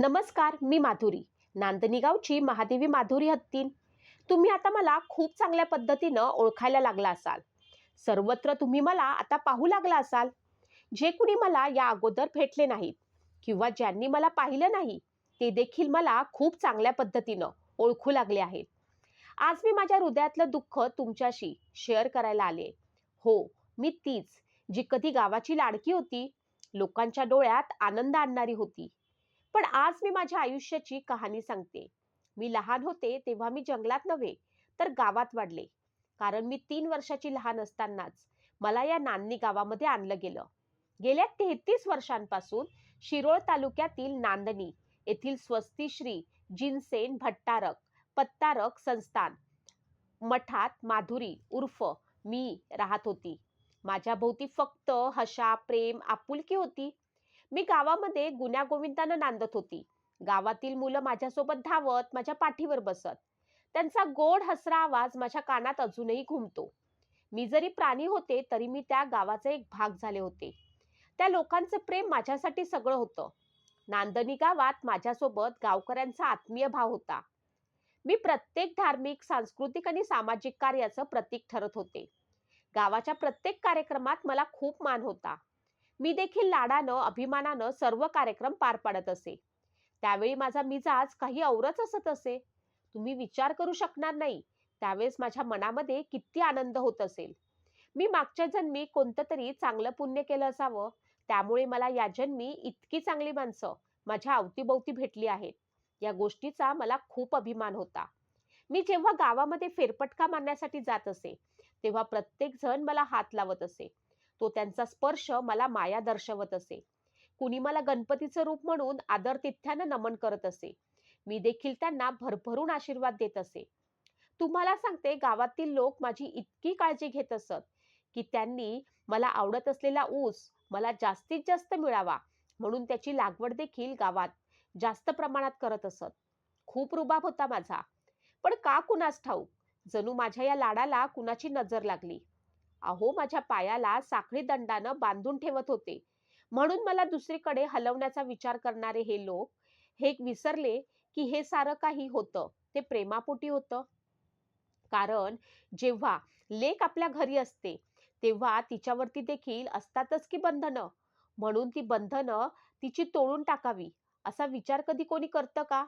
नमस्कार मी माधुरी. नांदणी गावची महादेवी माधुरी हत्तीन. तुम्ही आता मला खूप चांगल्या पद्धतीनं ओळखायला लागला असाल. सर्वत्र तुम्ही मला आता पाहू लागला असाल. जे कुणी मला या अगोदर भेटले नाहीत किंवा ज्यांनी मला पाहिलं नाही ते देखील मला खूप चांगल्या पद्धतीनं ओळखू लागले आहेत. आज मी माझ्या हृदयातलं दुःख तुमच्याशी शेअर करायला आले. हो मी तीच जी कधी गावाची लाडकी होती लोकांच्या डोळ्यात आनंद आणणारी होती. पण आज मी माझ्या आयुष्याची कहाणी सांगते. मी लहान होते तेव्हा मी जंगलात नव्हे तर गावात वाढले. कारण मी तीन वर्षाची लहान असतानाच मला या नान्नी गावामध्ये आणलं गेलं. गेल्या तेहतीस वर्षांपासून शिरोळ तालुक्यातील नांदणी येथील स्वस्तिश्री जिनसेन भट्टारक पत्तारक संस्थान मठात माधुरी उर्फ मी राहत होती. माझ्या भोवती फक्त हशा प्रेम आपुलकी होती. मी गावामध्ये गुण्यागोविंदानं नांदत होती. गावातील मुलं माझ्यासोबत धावत माझ्या पाठीवर बसत. त्यांचा गोड हसरा आवाज माझ्या कानात अजूनही घुमतो. मी जरी प्राणी होते तरी मी त्या गावाचा एक भाग झाले होते. त्या लोकांचं प्रेम माझ्यासाठी सगळं होतं. नांदणी गावात माझ्यासोबत गावकऱ्यांचा आत्मीय भाव होता. मी प्रत्येक धार्मिक सांस्कृतिक आणि सामाजिक कार्याचं प्रतीक ठरत होते. गावाच्या प्रत्येक कार्यक्रमात मला खूप मान होता. मी देखील लाडानं अभिमानानं सर्व कार्यक्रम पार पाडत असे. त्यावेळी माझा मिजाज काही औरच असत असे. तुम्ही विचार करू शकणार नाही. त्यावेळेस माझ्या मनामध्ये किती आनंद होत असेल. मी मागच्या जन्मी कोणतं तरी चांगलं पुण्य केलं असावं. त्यामुळे मला या जन्मी इतकी चांगली माणसं माझ्या अवतीभोवती भेटली आहेत. या गोष्टीचा मला खूप अभिमान होता. मी जेव्हा गावामध्ये फेरफटका मारण्यासाठी जात असे तेव्हा प्रत्येक जण मला हात लावत असे. तो त्यांचा स्पर्श मला माया दर्शवत असे. कुणी मला गणपतीचं रूप म्हणून आदर तिथ्यानं नमन करत असे. मी देखील त्यांना भरभरून आशीर्वाद देत असे. तुम्हाला सांगते गावातील लोक माझी इतकी काळजी घेत असत की त्यांनी मला आवडत असलेला ऊस मला जास्तीत जास्त मिळावा म्हणून त्याची लागवड देखील गावात जास्त प्रमाणात करत असत. खूप रुबाब होता माझा. पण का कुणास ठाऊक? जणू माझ्या या लाडाला कुणाची नजर लागली? अहो माझ्या पायाला साखळी दंडानं बांधून ठेवत होते. म्हणून मला दुसरीकडे हलवण्याचा विचार करणारे हे लोक हे विसरले की हे सारं काही होतं ते प्रेमापोटी होतं. कारण जेव्हा लेक आपल्या घरी असते तेव्हा तिच्यावरती देखील असतातच की बंधनं. म्हणून ती बंधनं तिची तोडून टाकावी असा विचार कधी कोणी करतं का?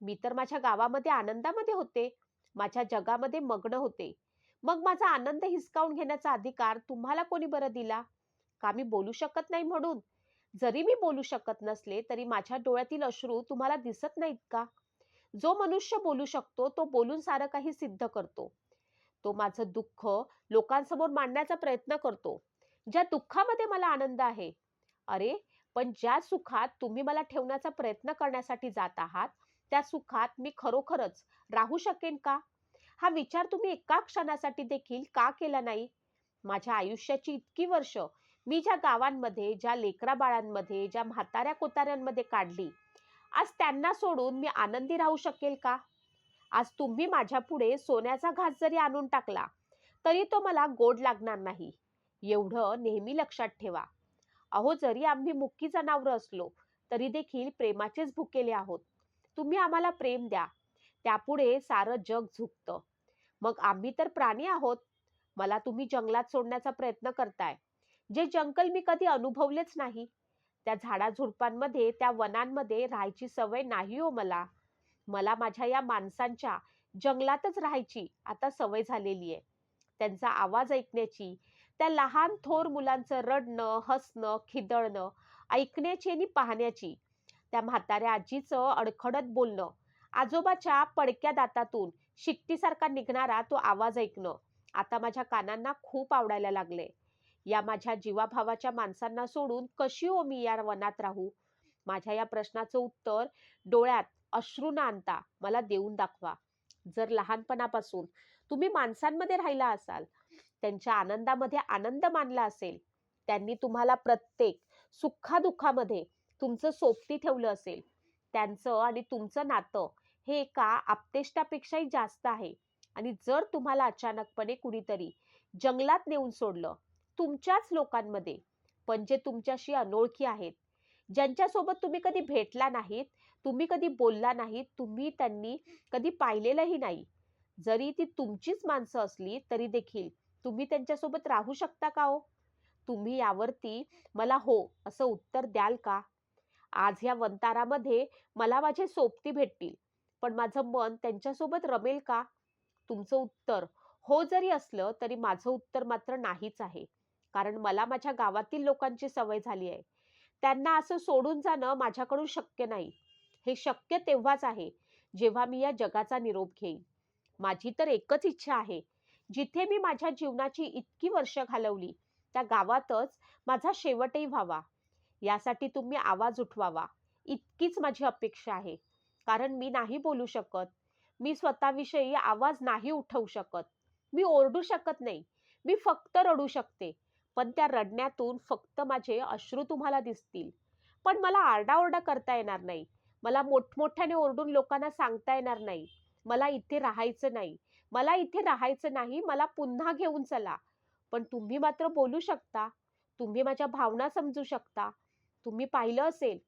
मी तर माझ्या गावामध्ये आनंदामध्ये होते. माझ्या जगामध्ये मग्न होते. मग माझा आनंद हिसकावून घेण्याचा अधिकार तुम्हाला कोणी बरं दिला? का मी बोलू शकत नाही म्हणून? जरी मी बोलू शकत नसले तरी माझ्या डोळ्यातील अश्रू तुम्हाला दिसत नाहीत का? जो मनुष्य बोलू शकतो तो बोलून सारं काही सिद्ध करतो. तो माझं दुःख लोकांसमोर मांडण्याचा प्रयत्न करतो ज्या दुःखामध्ये मला आनंद आहे. अरे पण ज्या सुखात तुम्ही मला ठेवण्याचा प्रयत्न करण्यासाठी जात आहात त्या सुखात मी खरोखरच राहू शकेन का? हा विचार तुम्ही एका क्षणासाठी देखील का केला नाही? माझ्या आयुष्याची इतकी वर्ष मी ज्या गावांमध्ये ज्या लेकरा बाळांमध्ये ज्या म्हाताऱ्या कोताऱ्यांमध्ये काढली आज त्यांना सोडून मी आनंदी राहू शकेल का? आज तुम्ही माझ्या पुढे सोन्याचा घास जरी आणून टाकला तरी तो मला गोड लागणार नाही. एवढं नेहमी लक्षात ठेवा. अहो जरी आम्ही मुक्की जनावरं असलो तरी देखील प्रेमाचेच भुकेले आहोत. तुम्ही आम्हाला प्रेम द्या. त्यापुढे सारं जग झुकतं. मग आम्ही तर प्राणी आहोत. मला तुम्ही जंगलात सोडण्याचा प्रयत्न करताय. जे जंगल मी कधी अनुभवलेच नाही. त्या झाडाझुडपांमध्ये त्या वनांमध्ये राहायची सवय नाही हो मला. मला माझ्या या माणसांच्या जंगलातच राहायची आता सवय झालेली आहे. त्यांचा आवाज ऐकण्याची त्या लहान थोर मुलांचं रडणं हसणं खिदळणं ऐकण्याची आणि पाहण्याची त्या म्हाताऱ्या आजीचं अडखडत बोलणं आजोबाच्या पडक्या दातातून शिट्टीसारखा निघणारा तो आवाज ऐकणं आता माझ्या कानांना खूप आवडायला लागले. या माझ्या जीवाभावाच्या माणसांना सोडून कशी हो मी या वनात राहू? माझ्या या प्रश्नाचं उत्तर डोळ्यात अश्रू न आणता मला देऊन दाखवा. जर लहानपणापासून तुम्ही माणसांमध्ये राहिला असाल त्यांच्या आनंदामध्ये आनंद मानला असेल त्यांनी तुम्हाला प्रत्येक सुखादुःखामध्ये तुमचं सोबती ठेवलं असेल त्यांचं आणि तुमचं नातं हे एका आपतेष्टापेक्षाही जास्त आहे. आणि जर तुम्हाला अचानकपणे कुणीतरी जंगलात नेऊन सोडलं तुमच्याच लोकांमध्ये पण जे तुमच्याशी अनोळखी आहेत ज्यांच्यासोबत तुम्ही कधी भेटला नाहीत तुम्ही कधी बोलला नाहीत तुम्ही त्यांनी कधी पाहिलेलंही नाही जरी ती तुमचीच माणसं असली तरी देखील तुम्ही त्यांच्यासोबत राहू शकता का हो? तुम्ही यावरती मला हो असं उत्तर द्याल का? आज ह्या वंतारामध्ये मला माझे सोबती भेटतील. पण माझं मन त्यांच्यासोबत रमेल का? तुमचं उत्तर. हो जरी असलं तरी माझं उत्तर मात्र नाहीच आहे. कारण मला माझ्या गावातील लोकांची सवय झाली आहे. त्यांना असं सोडून जाणं माझ्याकडून शक्य नाही. हे शक्य तेव्हाच आहे जेव्हा मी या जगाचा निरोप घेईन. माझी तर एकच इच्छा आहे. जिथे मी माझ्या जीवनाची इतकी वर्ष घालवली त्या गावातच माझा शेवटही व्हावा. यासाठी तुम्ही आवाज उठवावा. इतकीच माझी अपेक्षा आहे. कारण मी नाही बोलू शकत. मी स्वतःविषयी आवाज नाही उठवू शकत. मी ओरडू शकत नाही. मी फक्त रडू शकते. पण त्या रडण्यातून फक्त माझे अश्रू तुम्हाला दिसतील. पण मला आरडाओरडा करता येणार नाही. मला मोठमोठ्याने ओरडून लोकांना सांगता येणार नाही. मला इथे राहायचं नाही. मला इथे राहायचं नाही. मला पुन्हा घेऊन चला. पण तुम्ही मात्र बोलू शकता. तुम्ही माझ्या भावना समजू शकता. तुम्ही पाहिलं असेल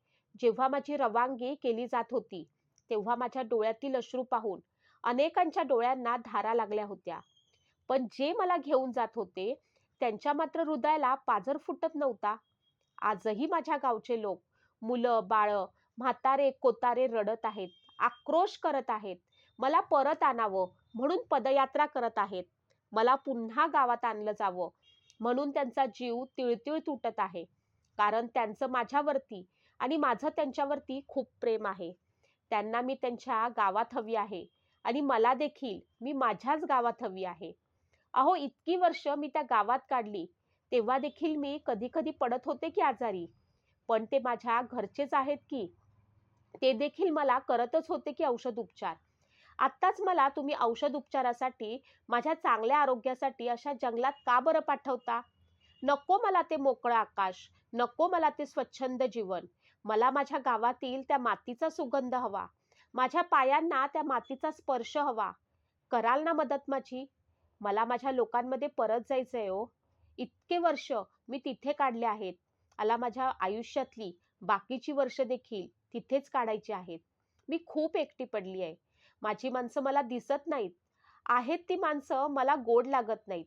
जेव्हा माझी रवानगी केली जात होती तेव्हा माझ्या डोळ्यातील अश्रू पाहून अनेकांच्या डोळ्यांना धारा लागल्या होत्या. पण जे मला घेऊन जात होते त्यांच्या मात्र हृदयाला पाजर फुटत नव्हता. आजही माझ्या गावचे लोक मुलं बाळं म्हातारे कोतारे रडत आहेत आक्रोश करत आहेत मला परत आणावं म्हणून पदयात्रा करत आहेत मला पुन्हा गावात आणलं जावं म्हणून त्यांचा जीव तिळतिळ तुटत आहे. कारण त्यांचं माझ्यावरती आणि माझं त्यांच्यावरती खूप प्रेम आहे. त्यांना मी त्यांच्या गावात हवी आहे. आणि मला देखील मी माझ्याच गावात हवी आहे. अहो इतकी वर्ष मी त्या गावात काढली. तेव्हा देखील मी कधी कधी पडत होते की आजारी. पण ते माझ्या घरचेच आहेत की. ते देखील मला करतच होते की औषध उपचार. आत्ताच मला तुम्ही औषध उपचारासाठी माझ्या चांगल्या आरोग्यासाठी अशा जंगलात का बरं पाठवता? नको मला ते मोकळं आकाश. नको मला ते स्वच्छंद जीवन. मला माझ्या गावातील त्या मातीचा सुगंध हवा. माझ्या पायांना त्या मातीचा स्पर्श हवा. कराल ना मदत माझी? मला माझ्या लोकांमध्ये परत जायचं आहे हो इतके वर्ष मी तिथे काढले आहेत. मला माझ्या आयुष्यातली बाकीची वर्ष देखील तिथेच काढायची आहेत. मी खूप एकटी पडली आहे. माझी माणसं मला दिसत नाहीत. आहेत ती माणसं मला गोड लागत नाहीत.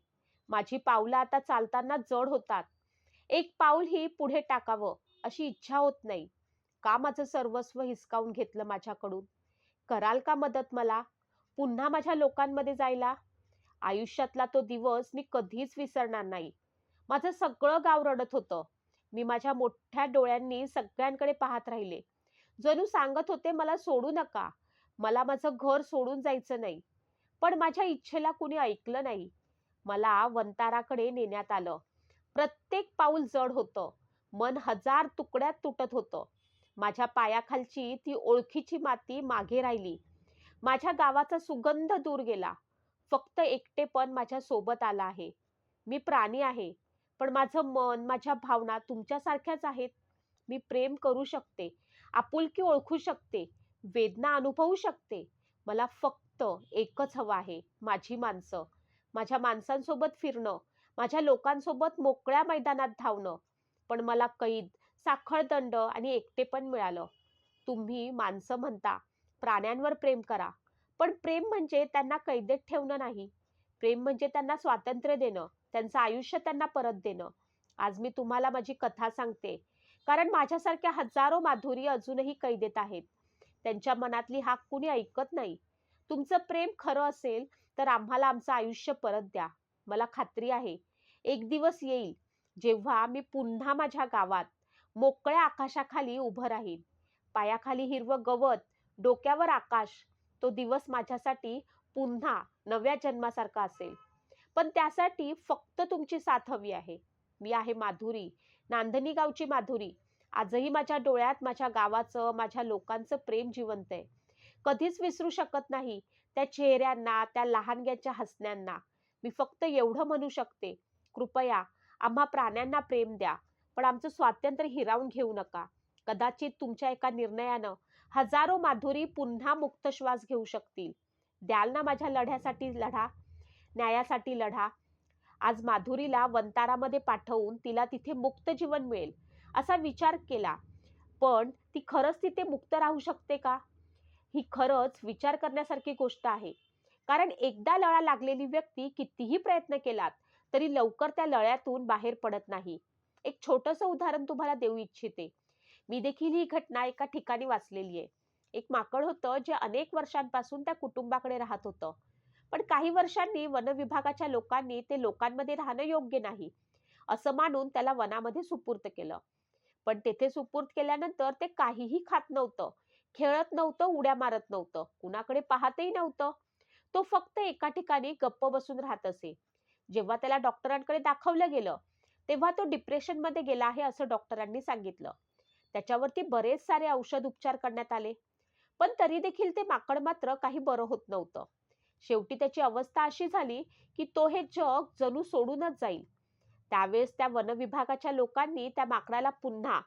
माझी पावलं आता चालताना जड होतात. एक पाऊल ही पुढे टाकावं. अशी इच्छा होत नाही. का माझं सर्वस्व हिसकावून घेतलं माझ्याकडून? कराल का मदत मला? पुन्हा माझ्या लोकांमध्ये जायला? आयुष्यातला तो दिवस मी कधीच विसरणार नाही. माझं सगळं गाव रडत होतं. मी माझ्या मोठ्या डोळ्यांनी सगळ्यांकडे पाहत राहिले. जणू सांगत होते मला सोडू नका. मला माझं घर सोडून जायचं नाही. पण माझ्या इच्छेला कुणी ऐकलं नाही. मला वंताराकडे नेण्यात आलं. प्रत्येक पाऊल जड होतं. मन हजार तुकड्यात तुटत होतं. माझ्या पायाखालची ती ओळखीची माती मागे राहिली. माझ्या गावाचा सुगंध दूर गेला. फक्त एकटेपण माझ्या सोबत आला आहे. मी प्राणी आहे पण माझं मन माझ्या भावना तुमच्यासारख्याच आहेत. मी प्रेम करू शकते आपुलकी ओळखू शकते वेदना अनुभवू शकते. मला फक्त एकच हवं आहे माझी माणसं. माझ्या माणसांसोबत फिरणं माझ्या लोकांसोबत मोकळ्या मैदानात धावणं. पण मला कैद साखळदंड आणि एकटेपण मिळालं. तुम्ही माणसं म्हणता प्राण्यांवर प्रेम करा. पण प्रेम म्हणजे त्यांना कैदेत ठेवणं नाही. प्रेम म्हणजे त्यांना स्वातंत्र्य देणं त्यांचं आयुष्य त्यांना परत देणं. आज मी तुम्हाला माझी कथा सांगते. कारण माझ्यासारख्या हजारो माधुरी अजूनही कैदेत आहेत. त्यांच्या मनातली हाक कुणी ऐकत नाही. तुमचं प्रेम खरं असेल तर आम्हाला आमचं आयुष्य परत द्या. मला खात्री आहे एक दिवस येईल जेव्हा मी पुन्हा माझ्या गावात मोकळ्या आकाशाखाली उभं राहीन. पायाखाली हिरवं गवत डोक्यावर आकाश तो दिवस माझ्यासाठी पुन्हा नव्या जन्मासारखा असेल. पण त्यासाठी फक्त तुमची साथ हवी आहे. मी आहे माधुरी नांदनी गावची माधुरी. आजही माझ्या डोळ्यात माझ्या गावाचं माझ्या लोकांचं प्रेम जिवंत आहे. कधीच विसरू शकत नाही त्या चेहऱ्यांना त्या लहानग्याच्या हसण्यांना. मी फक्त एवढं म्हणू शकते कृपया आम्हा प्राण्यांना प्रेम द्या पण आमचं स्वातंत्र्य हिरावून घेऊ नका. कदाचित तुमच्या एका निर्णयानं हजारो माधुरी पुन्हा मुक्त श्वास घेऊ शकतील. द्याल ना माझ्या लढ्यासाठी लढा? न्यायासाठी लढा? आज माधुरीला वंतारामध्ये पाठवून तिला तिथे मुक्त जीवन मिळेल असा विचार केला. पण ती खरंच तिथे मुक्त राहू शकते का? ही खरंच विचार करण्यासारखी गोष्ट आहे. कारण एकदा लळा लागलेली व्यक्ती कितीही प्रयत्न केलात तरी लवकर त्या लळ्यातून बाहेर पडत नाही. एक छोटंसं उदाहरण तुम्हाला देऊ इच्छिते. मी देखील ही घटना एका ठिकाणी वाचलेली आहे. एक माकड होतं जे अनेक वर्षांपासून त्या कुटुंबाकडे राहत होतं. पण काही वर्षांनी वन विभागाच्या लोकांनी ते लोकांमध्ये राहणं योग्य नाही असं मानून त्याला वनामध्ये सुपूर्त केलं. पण तेथे सुपूर्त केल्यानंतर ते काहीही खात नव्हतं खेळत नव्हतं उड्या मारत नव्हतं कुणाकडे पाहतही नव्हतं. तो फक्त एका ठिकाणी गप्प बसून राहत असे. जेव्हा त्याला डॉक्टरांकडे दाखवलं गेलं तेव्हा तो डिप्रेशनमध्ये गेला आहे असं डॉक्टरांनी सांगितलं. त्याच्यावरती बरेच सारे औषध उपचार करण्यात आले. पण तरी देखील ते माकड मात्र काही बरं होत नव्हतं. शेवटी त्याची अवस्था अशी झाली की तो हे जग जणू सोडूनच जाईल. त्यावेळेस त्या वन विभागाच्या लोकांनी त्या माकडाला पुन्हा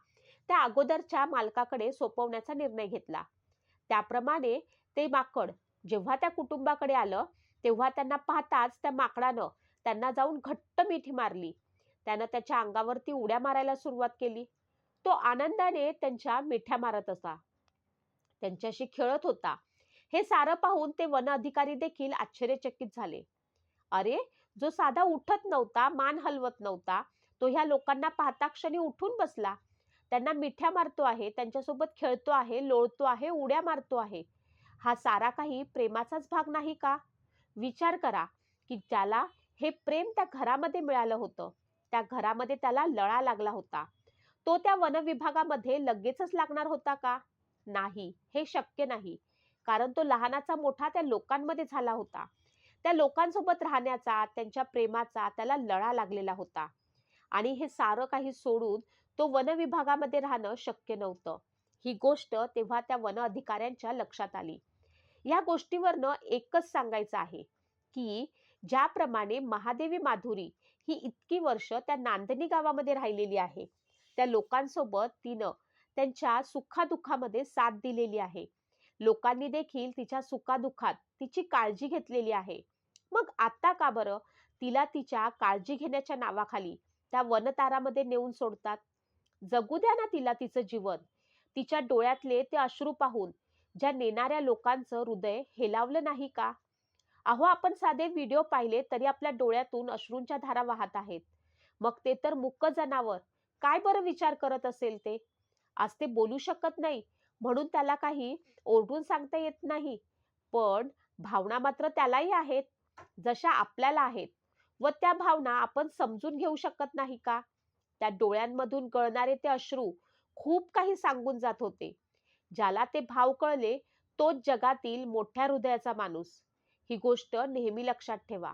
त्या अगोदरच्या मालकाकडे सोपवण्याचा निर्णय घेतला. त्याप्रमाणे ते माकड जेव्हा त्या कुटुंबाकडे आलं तेव्हा त्यांना पाहताच त्या माकडानं त्यांना जाऊन घट्ट मिठी मारली. त्यानं त्याच्या अंगावरती उड्या मारायला सुरुवात केली. तो आनंदाने त्यांच्या मिठ्या मारत असा. त्यांच्याशी खेळत होता. हे सारं पाहून ते वन अधिकारी देखील आश्चर्यचकित झाले. अरे जो साधा उठत नव्हता मान हलवत नव्हता तो ह्या लोकांना पाहता क्षणी उठून बसला. त्यांना मिठ्या मारतो आहे त्यांच्यासोबत खेळतो आहे लोळतो आहे उड्या मारतो आहे. हा सारा काही प्रेमाचाच भाग नाही का? विचार करा की त्याला हे प्रेम त्या घरामध्ये मिळालं होतं. त्या घरामध्ये त्याला लळा लागला होता. तो त्या वनविभागामध्ये लगेचच लागणार होता का? नाही हे शक्य नाही. कारण तो लहानाचा मोठा त्या लोकांमध्ये झाला होता. त्या लोकांसोबत राहण्याचा त्यांच्या प्रेमाचा त्याला लळा लागलेला होता. आणि हे सारं काही सोडून तो वनविभागामध्ये राहणं शक्य नव्हतं. ही गोष्ट तेव्हा त्या वन अधिकाऱ्यांच्या लक्षात आली. या गोष्टीवरनं एकच सांगायचं आहे की ज्याप्रमाणे महादेवी माधुरी ही इतकी वर्ष त्या नांदणी गावामध्ये राहिलेली आहे. त्या लोकांसोबत तिनं त्यांच्या सुखादुःखामध्ये साथ दिलेली आहे. लोकांनी देखील तिच्या सुखादुःखात तिची काळजी घेतलेली आहे. मग आता का बरं तिला तिच्या काळजी घेण्याच्या नावाखाली त्या वनतारामध्ये नेऊन सोडतात? जगू द्या ना तिला तिचं जीवन. तिच्या डोळ्यातले ते अश्रू पाहून ज्या नेणाऱ्या लोकांचं हृदय हेलावलं नाही का? अहो आपण साधे व्हिडिओ पाहिले तरी आपल्या डोळ्यातून अश्रूंच्या धारा वाहत आहेत. मग ते तर मुक्क जनावर. काय बरं विचार करत असेल ते? आज ते बोलू शकत नाही. म्हणून त्याला काही ओरडून सांगता येत नाही. पण भावना मात्र त्यालाही आहेत. जशा आपल्याला आहेत. व त्या भावना आपण समजून घेऊ शकत नाही का? त्या डोळ्यांमधून गळणारे ते अश्रू खूप काही सांगून जात होते. ज्याला ते भाव कळले तोच जगातील मोठ्या हृदयाचा माणूस. ही गोष्ट नेहमी लक्षात ठेवा.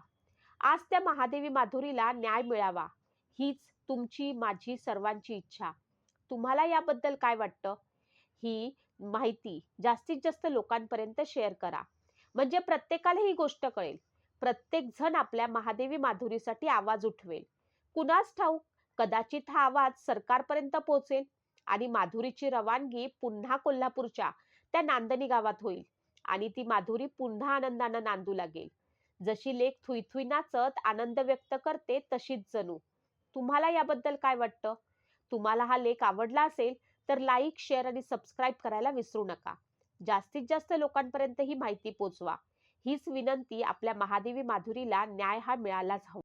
आज त्या महादेवी माधुरीला न्याय मिळावा. हीच तुमची माझी सर्वांची इच्छा. तुम्हाला याबद्दल काय वाटतं? ही माहिती जास्तीत जास्त लोकांपर्यंत शेअर करा. म्हणजे प्रत्येकाला ही गोष्ट कळेल. प्रत्येक जण आपल्या महादेवी माधुरीसाठी आवाज उठवेल. कुणास ठाऊक? कदाचित हा आवाज सरकारपर्यंत पोहोचेल आणि माधुरीची रवानगी पुन्हा कोल्हापूरच्या त्या नांदणी गावात होईल. आणि ती माधुरी पुन्हा आनंदानं नांदू लागेल. जशी लेख थुई थुई नाचत आनंद व्यक्त करते तशीच जणू. तुम्हाला याबद्दल काय वाटतं? तुम्हाला हा लेख आवडला असेल तर लाईक शेअर आणि सबस्क्राईब करायला विसरू नका. जास्तीत जास्त लोकांपर्यंत ही माहिती पोचवा. हीच विनंती आपल्या महादेवी माधुरीला न्याय हा मिळालाच हवा.